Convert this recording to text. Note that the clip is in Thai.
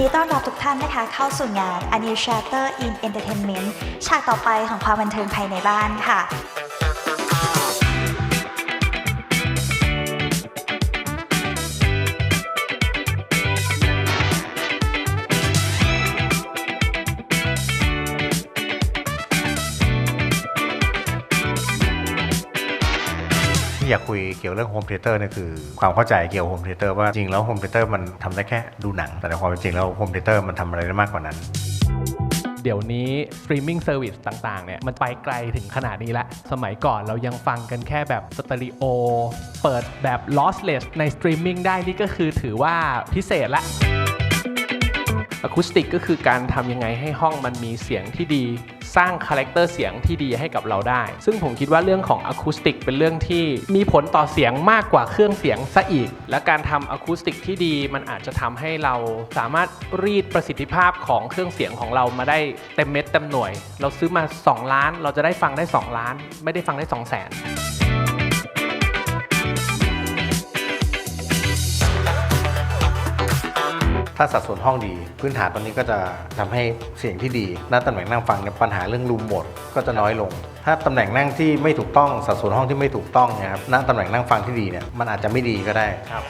ดีต้อนรับทุกท่านนะคะเข้าสู่งาน A New Chapter in Entertainment ฉากต่อไปของความบันเทิงภายในบ้านค่ะ ที่อยากคุยเกี่ยวเรื่องโฮมเทเตอร์เนี่ยคือความเข้าใจเกี่ยวกับโฮมเทเตอร์ว่าจริงแล้วโฮมเทเตอร์มันทำได้แค่ดูหนัง แต่ในความเป็นจริงแล้วโฮมเทเตอร์มันทำอะไรได้มากกว่านั้นเดี๋ยวนี้สตรีมมิ่งเซอร์วิสต่างๆ เนี่ย มันไปไกลถึงขนาดนี้แล้วสมัยก่อนเรายังฟังกันแค่แบบสเตอริโอ เปิดแบบ lossless ในสตรีมมิ่งได้นี่ก็คือถือว่าพิเศษละอะคูสติกก็คือการทำยังไงให้ห้องมันมีเสียงที่ดี สร้างคาแรคเตอร์เสียงที่ดีให้กับเราได้ ซึ่งผมคิดว่าเรื่องของอะคูสติกเป็นเรื่องที่มีผลต่อเสียงมากกว่าเครื่องเสียงซะอีก และการทำอะคูสติกที่ดีมันอาจจะทำให้เราสามารถรีดประสิทธิภาพของเครื่องเสียงของเรามาได้เต็มเม็ดเต็มหน่วย เราซื้อมา 2 ล้าน เราจะได้ฟังได้ 2 ล้าน ไม่ได้ฟังได้ 2 0 0 0 0 0 ถ้าสัดส่วนห้องดี พื้นฐานตอนนี้ก็จะทำให้เสียงที่ดีหน้าตำแหน่งนั่งฟังเนี่ยปัญหาเรื่องรูมหมดก็จะน้อยลง ถ้าตำแหน่งนั่งที่ไม่ถูกต้องสัดส่วนห้องที่ไม่ถูกต้องเนะครับหน้าตำแหน่งนั่งฟังที่ดีเนี่ยมันอาจจะไม่ดีก็ได้ครับ